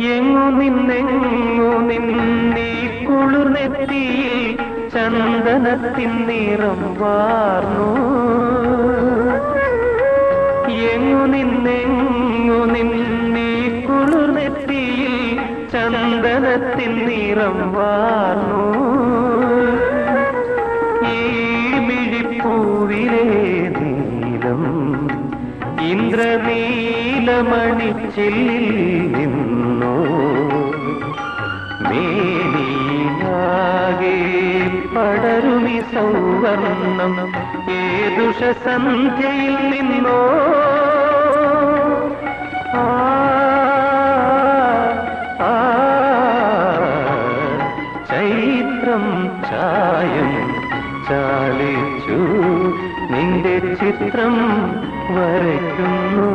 എങ്ങു നിന്നെങ്ങു നിന്നീ കുളിർന്നെത്തി ചന്ദനത്തിൻ നിറം വാർന്നു. എങ്ങു നിന്നെങ്ങു നിന്നീ കുളിർന്നെത്തി ചന്ദനത്തിൻ നിറം വാർന്നു. ഈ മിഴിപ്പൂവിലെ നീലം ഇന്ദ്രനീലമണിച്ചില്ലിൽ മേനിയാകെ പടരുമി സൗവർണം. ഏതുഷ സന്ധ്യയിൽ നിന്നോ? ചൈത്രം ചായം ചാലിച്ചു നിന്റെ ചിത്രം വരയ്ക്കുന്നു.